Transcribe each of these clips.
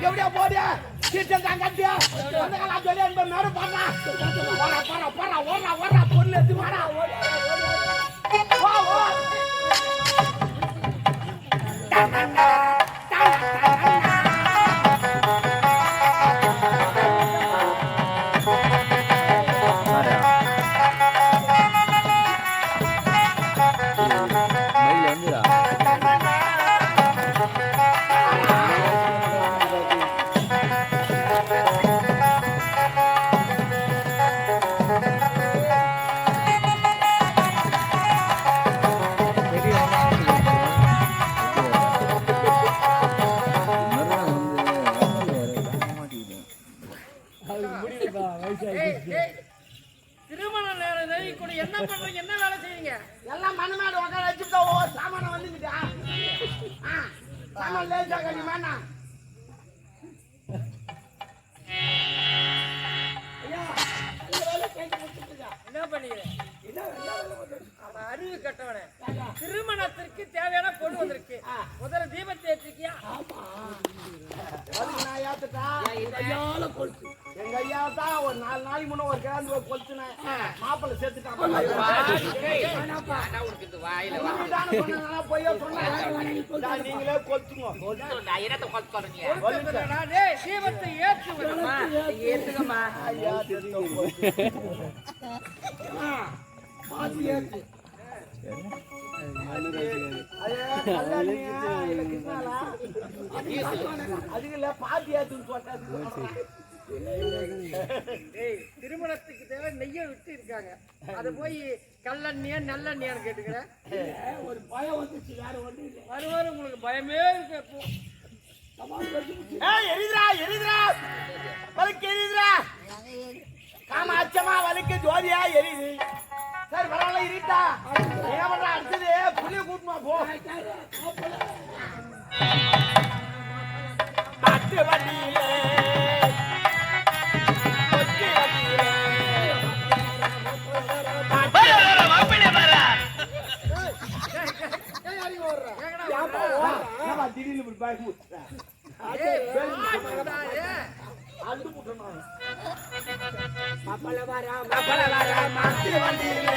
எப்படியா போடியா சீட்டம் தான் கட்டியா அந்த காலம் சொல்லி என்பது மேடம் பாடுறா ஓடா போறா போறா ஓடா ஓடா பொண்ணு எடுத்து வாடா. ஓடு, ஓடு, கட்டவனே. திருமணத்திற்கு தேவையான பொண்ணு வந்திருக்கு. முதல்ல தீபத்தை ஏற்றிருக்கியா அதுக்கு நான் ஏத்துட்டா? கொலுசு எங்க ஐயா தான் ஒரு நாலு நாளைக்கு முன்ன ஒரு கிராந்து போய் கொலுசுனேன் மாப்பிள்ளை செத்துட்டான் பொய்யா சொன்னேன். நான் நீங்களே? டேய், தீபத்தை ஏற்று விடுமா ஐயா தெரியும் பாத்து. ஐயா, கல்யாணியா, திருமணத்துக்கு தேவை நெய்ய விட்டு இருக்காங்க அது போய் கல்லண்ணியா நல்லண்ணியான்னு கேட்டுக்கிறேன் ஒரு பயம் வந்துச்சு வேற ஒண்ணு இல்லை வருவாரு உங்களுக்கு பயமே இருக்கு இப்போ. எரிதுரா எரியுதுடா, எரியுதுடா. வழுக்கு எரியுதுடா. அச்சமா ஜோதியா எரிது கேக்குதா? என்னப்பா திடீர்னு இப்படி வண்டியிலே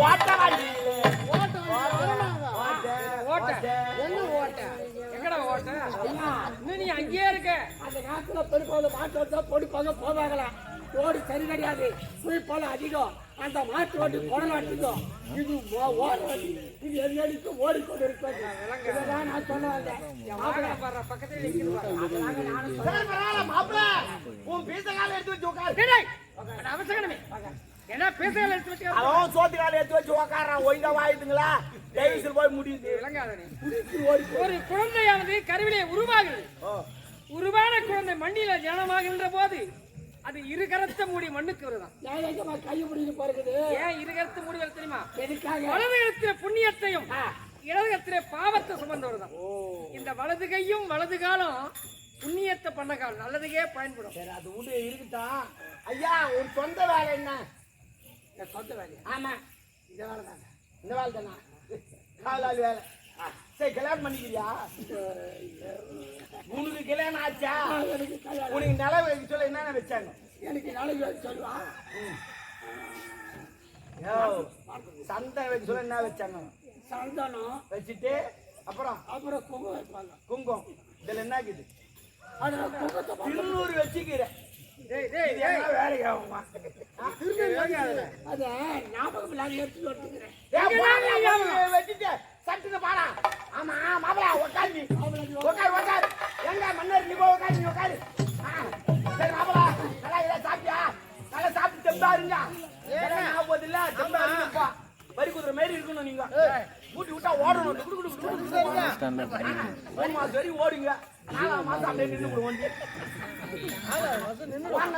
ஓட்ட வண்டியிலே ஓட்ட ஓட்ட என்ன ஓட்ட எங்கடா ஓட்ட இன்னும் நீ அங்கேயே இருக்க அந்த காலத்துல பெருப்பாங்க மாட்டு வந்தா பொடிப்பாங்க போவாங்களா ஓடு சரி கிடையாது. புல் போல அதிகம் அந்த மாட்டு வண்டி குடல் வண்டிக்கும் இது ஓட வண்டி. இது எது அடிக்கு ஓடிக்கொண்டு நான் சொல்ல வந்தேன். வாகனம் பாரு பக்கத்துல நிக்குது பாரு. சரி, பரவாயில்ல, மாப்பிள. உன் பீசக்கால எடுத்து வச்சு உட்காரு. அவசரமே. என்ன பேசுகளை எடுத்து வச்சு அவன் சோத்துக்கால எடுத்து வச்சு உட்கார்றான். ஒழுங்கா வாயுதுங்களா? டேவிஸ்ல போய் முடியுது. ஒரு குழந்தையானது கருவிலே உருவாகுது உருவான குழந்தை மண்ணில ஜனமாகின்ற போது அது இரு கரத்த மூடி மண்ணுக்கு வருதான். நியாயமா கை முடிஞ்சு பிறகுது ஏன் இரு கரத்த மூடி வருது தெரியுமா? எதுக்காக? வலது கரத்திலே புண்ணியத்தையும் இடது கரத்திலே பாவத்தை சுமந்து வருதான். இந்த வலது கையும் வலது காலம் புண்ணியத்தை பண்ண காலம் நல்லதுக்கே பயன்படும். சரி, அது விடு, இருக்கட்டும். ஐயா உன் சொந்த வேலை என்ன? என் சொந்த வேலையா? ஆமா. இந்த வேலை தானே. இந்த வேலை தானா? காலாளி வேலை. சரி கல்யாணம் பண்ணிக்கிறியா? உனக்கு கல்யாணம் ஆச்சா? உனக்கு நில வைக்க சொல்ல என்னென்ன வச்சாங்க? எனக்கு நாளைக்கு சொல்லுவா. யோ, சந்தை வைக்க சொல்ல என்ன வச்சாங்க? சந்தனம். வச்சுட்டு அப்புறம்? அப்புறம் குங்குமம் வைப்பாங்க. குங்கம் இதுல என்ன போட்டு திருநூறு வச்சுக்கிறேன். டேய் டேய் இது என்ன வேலைக்கு ஆகுமா அதை ஞாபகம் இல்லாத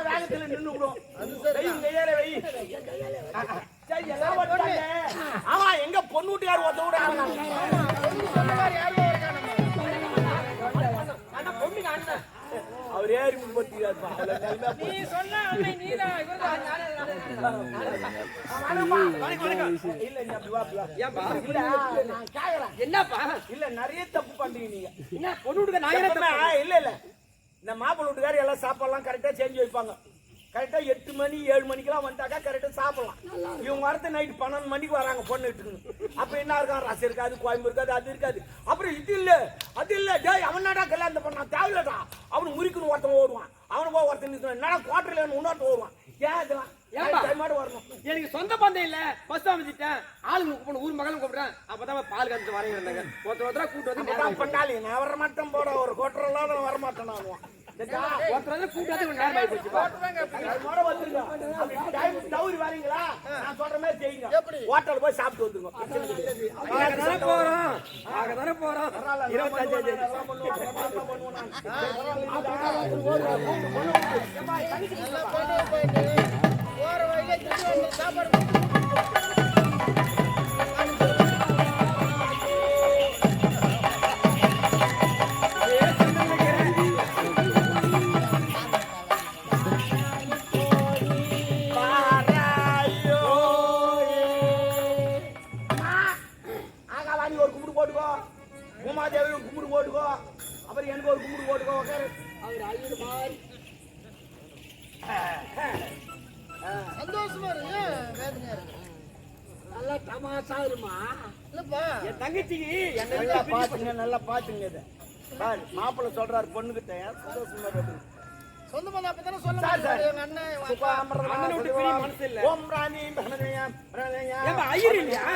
வேகத்துல விடும் கையால ஆமா எங்க பொண்ணு வீட்டுக்கார ஒருத்த கூட அவர் ஏறி. ஏன்பா? இல்ல, நான் கேக்குறேன். என்னப்பா இல்ல நிறைய தப்பு பண்றீங்க நீங்க என்ன பொண்ணு? இல்ல இல்ல இந்த மாப்பிள்ளை வீட்டுக்காரர் எல்லாம் சாப்பாடுலாம் கரெக்டா செஞ்சு வைப்பாங்க. கரெக்டா எட்டு மணி ஏழு மணிக்கெல்லாம் வந்துட்டாக்கா கரெக்டா சாப்பிடலாம். இவங்க வரது நைட் பன்னெண்டு மணிக்கு வராங்க பொண்ணு வீட்டுக்கு அப்ப என்ன இருக்கும் ரசம் இருக்காது குழம்பு இருக்காது அது இருக்காது. அப்புறம் இது இல்ல அது இல்ல. டேய் அவனாடா கல்யாணம் பண்ணா தேவையில்லடா. அவனு முறிக்கணும் ஒருத்தன் ஓடுவான். அவனு போய் ஒருத்தன் நிறுத்தணும் என்னடா குவார்டர்ல இன்னொருத்தன் ஓடுவான்? ஏன் இதெல்லாம் எனக்கு சொந்த பந்தம் இல்ல. பஸ் அமைச்சிட்டேன் ஆளுங்க கூப்பிடணும் ஊர் மகளும் கூப்பிடுறேன். அப்பதான் பால் கறந்து வரேன். இருந்தாங்க ஒருத்தர் ஒருத்தரா கூட்டு வந்து பண்ணாலி. நான் வர மாட்டேன் போட. ஒரு கோட்டரெல்லாம் நான் வர மாட்டேன் நான் ஒருத்தர் வந்து கூட்டு வந்து கொஞ்சம் நேரம் ஆகி போச்சுப்பா அதோட வந்துருங்க. அப்படி time தவறி வரீங்களா? நான் சொல்ற மாதிரி செய்யுங்க. ஹோட்டல் போய் சாப்பிட்டு வந்துருங்க. ஆகதானே போறோம் ஆகதானே போறோம் இருபத்தஞ்சு தேதி. எல்லாம் பண்ணுவோம், எல்லாம் பண்ணுவோம் நான். ஏம்மா, தங்கச்சி போற வழியில திரும்பி வந்து சாப்பாடு சந்தோஷமா இருக்கு வேதனையா இருக்கு. நல்லா தமாசா இருமா? இல்லப்பா என் தங்கச்சிக்கு என்ன நல்லா பாத்துங்க நல்லா பாத்துங்க இத. மாப்பிள்ளை சொல்றாரு பொண்ணுகிட்ட. சந்தோஷமா இருக்கு சொந்த பந்தம் அப்பதானே சொல்ல எங்க அண்ணன் எங்க அண்ணனை விட்டு பிரிய மனசு இல்ல. ஓம் ராணி ஐயர் இல்லையா?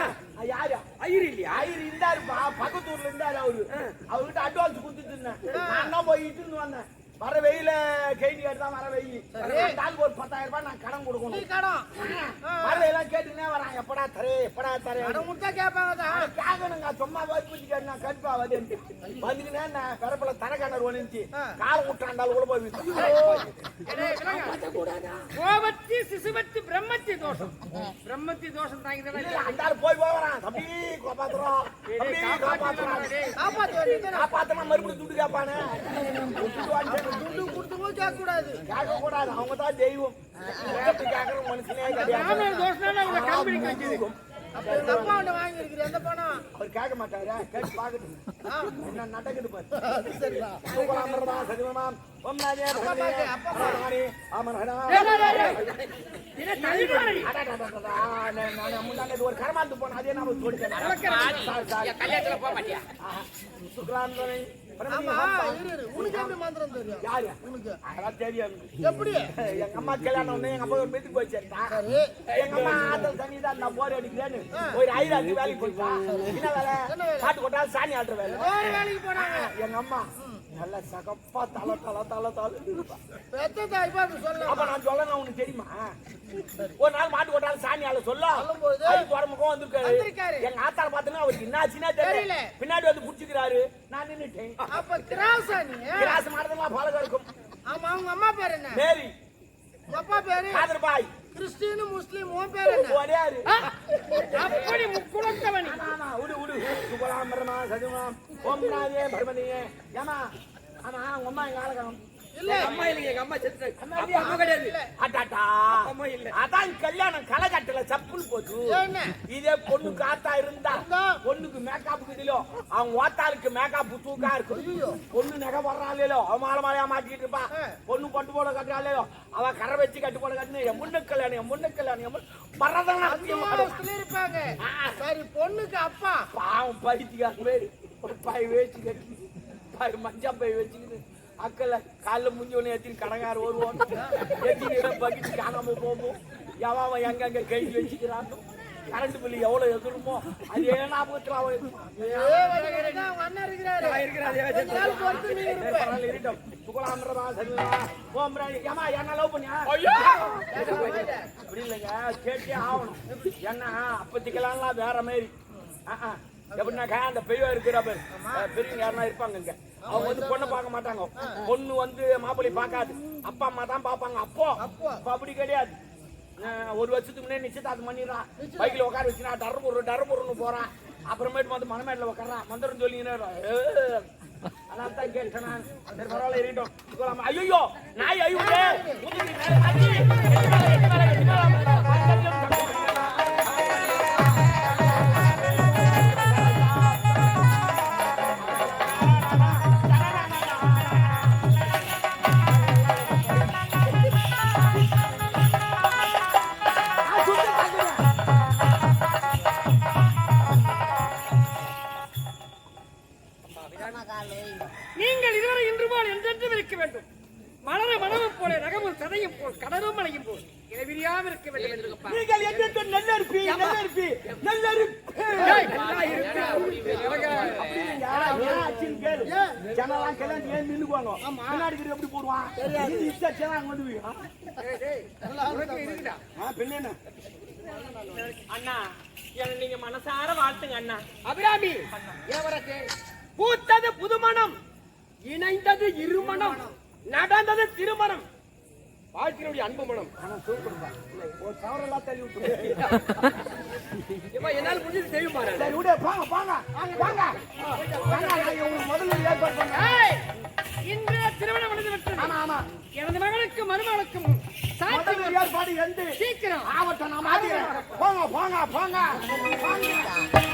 யாரு? ஐயர் இல்லையா? ஐயர் இருந்தாருப்பா. பக்கத்தூர்ல இருந்தாரு அவரு. அவர்கிட்ட அட்வான்ஸ் கொடுத்துட்டு இருந்தேன். நான் தான் போய் இட்டுன்னு வந்தேன். வர வெயில கைடி தான் வர வெயி. நாளுக்கு ஒரு பத்தாயிரம் ரூபாய் நான் கடன் கொடுக்கணும். கடம் வரவையெல்லாம் கேட்டுனே வரான். எப்படா தரே எப்படா தரே. கடன் கொடுத்தா கேட்பாங்க தான் கேட்கணுங்க சும்மா போய் பூச்சிக்காரு நான் கடுப்பா வந்து வந்துக்கினே நான் கரப்பில தர கிணறு ஒழிஞ்சு காலம் விட்டாண்டாலும் கூட போய் கோபத்தி சிசுவத்தி பிரம்மத்தி தோஷம். பிரம்மத்தி தோஷம் தாங்கிதான் அந்த போய் போகிறான். தம்பி காப்பாத்துறோம். காப்பாத்துறோம். காப்பாத்தி வேண்டியது காப்பாத்தினா மறுபடியும் துட்டு கேட்பானே? துண்டு கொடுத்தவங்க கேட்க கூடாது கேட்க கூடாது அவங்க தான் தெய்வம் கேட்டு கேட்கற மனுஷனே கிடையாது கம்பெனி அப்பா எந்த பணம் அவர் கேட்க மாட்டாரா கேட்டு பாக்கட்டும் என்ன நடக்குது பாரு சரிடா சதிமமாம் பகவானே பகவானே ஆமரஹடா நான் முன்னாடி ஒரு கரமாந்து போன அதே நாம தோடிட்டேன் கல்யாணத்துல போக மாட்டியா? எப்படி எங்க அம்மா கல்யாணம் ஒண்ணு எங்க அப்பா ஒரு அம்மா ஆத்தல் தண்ணி தான் நான் போர் அடிக்கிறேன்னு ஒரு ஐராத்து வேலைக்கு போயிட்டா. என்ன வேலை? காட்டு கொட்டா சாணி வேலை. வேலைக்கு போனாங்க. எங்க அம்மா நல்ல சகப்பா தல தல தல தல சொல்ல. அப்ப நான் சொல்லணும் உனக்கு தெரியுமா? ஒரு நாள் மாட்டு கொட்டாலும் சாணி ஆள சொல்ல அது துறமுகம் வந்திருக்காரு. எங்க ஆத்தால பார்த்தனா அவருக்கு என்ன ஆச்சுன்னா தெரியல தெரியல. பின்னாடி வந்து புடிச்சுக்கிறாரு நான் நின்னுட்டேன் அப்ப கிராஸா நீ கிராஸ் மாடுறதுலாம் பழகம் இருக்கும். ஆமா அவங்க அம்மா பேர் என்ன? மேரி. உங்க அப்பா பேரு? காதர் பாய் கிறிஸ்டின் முஸ்லீம் உன் பேர் என்ன? ஒடையாரு அப்படி முக்குளத்தவனி ஆமா உடு உடு. சுபலாம் பரமா சதுமாம் ஓம் பரமதியே ஏமா ஆமா உங்க அம்மா எங்க ஆளகம் அம்மா இல்லைங்க எங்க அம்மா செத்து. அப்பா அம்மா கிடையாது. அட்டாட்டா அம்மா இல்ல. அதான் கல்யாணம் கலகட்டல சப்புன்னு போச்சு. இதே பொண்ணு காத்தா இருந்தா? பொண்ணுக்கு மேக்கப் இதுலோ அவங்க ஓத்தாளுக்கு மேக்கப் தூக்கா இருக்கு பொண்ணு நகை வர்றாளோ அவன் மாலை மாலையா மாட்டிட்டு இருப்பா. பொண்ணு பட்டு போட கட்டுறாளோ அவ கரை வச்சு கட்டு போட கட்டுன்னு என் முன்ன கல்யாணம் என் முன்ன கல்யாணம் என் பரதநாட்டியம் இருப்பாங்க சரி பொண்ணுக்கு அப்பா. பாவம் பைத்தியா பேரு ஒரு பாய் வேச்சு கட்டி பாய் மஞ்சா பை வச்சுக்கிட்டு. அக்கல காலில் முஞ்சி உடனே எத்தின்னு கடங்கார வருவோம் எத்தின்னு பக்கிட்டு காணாம போவோம் எவன் எங்கெங்க கைது வச்சுக்கிறானோ கரண்ட் பில்லு எவ்வளவு எதிருமோ அது ஞாபகத்தில் அவன் இருக்கிறாரு இருக்கட்டும். சரிங்களா? ஏம்மா, என்ன love பண்ணியா? அப்படி இல்லைங்க, கேட்டே ஆகணும். என்ன, அப்பத்திக்கெல்லாம்லாம் வேற மாதிரி. ஆ. எப்படின்னாக்கா, அந்த பெரியவா இருக்கிற பெரியவங்க யாருன்னா இருப்பாங்க இங்க. அவங்க வந்து பொண்ணை பார்க்க மாட்டாங்க. பொண்ணு வந்து மாப்பிள்ளை பார்க்காது. அப்பா அம்மா தான் பார்ப்பாங்க. அப்போ அப்ப. அப்படி கிடையாது. ஒரு வருஷத்துக்கு முன்னே நிச்சயதார்த்தம் பண்ணிடுறான். பைக்கில் உட்கார வச்சுனா டர்புரு டர்புருன்னு போறான். அப்புறமேட்டு வந்து மனமேட்டில் உட்காரான் மந்திரம் சொல்லிங்கன்னா அதான் தான் கேட்டேன் பரவாயில்ல, இருக்கட்டும். ஐயோ நாய் ஐயோ நீங்கள் இதுவரை இன்று போல் என்றென்றும் இருக்க வேண்டும். மலர மனமும் போல ரகமும் சதையும் போல் கடலும் மலையும் போல். இடைவிரியாம இருக்க வேண்டும் என்று இருப்பா. நீங்கள் என்றென்று நெல்லரிப்பி நெல்லரிப்பி நெல்லரிப்பி. ஏய், நல்லா. ஜனலாம் கல்யாணம் ஏன் நின்னுக்குவாங்க? பின்னாடி இருக்கிறது எப்படி போடுவான்? இது அங்க வந்து என்ன? அண்ணா என்ன நீங்க மனசார வாழ்த்துங்க அண்ணா. அபிராமி! இளவரசே பூத்தது புதுமணம் இணைந்தது இருமணம் நடந்தது திருமணம் வாழ்க்கையினுடைய அன்பு மனம் ஒரு சவரெல்லாம் தள்ளி விட்டுரு. இப்ப என்னால் முடிஞ்சது செய்யும் பாரு சரி, விடு, போங்க, போங்க. வாங்க. வாங்க, முதல்ல ஏற்பாடு இன்று திருமணம் நடந்து விட்டது ஆமா, ஆமா. எனது மகனுக்கும் மருமகனுக்கும் சாட்சி முதல்ல ஏற்பாடு. சீக்கிரம் ஆவட்டும். போங்க, போங்க, போங்க. போங்க.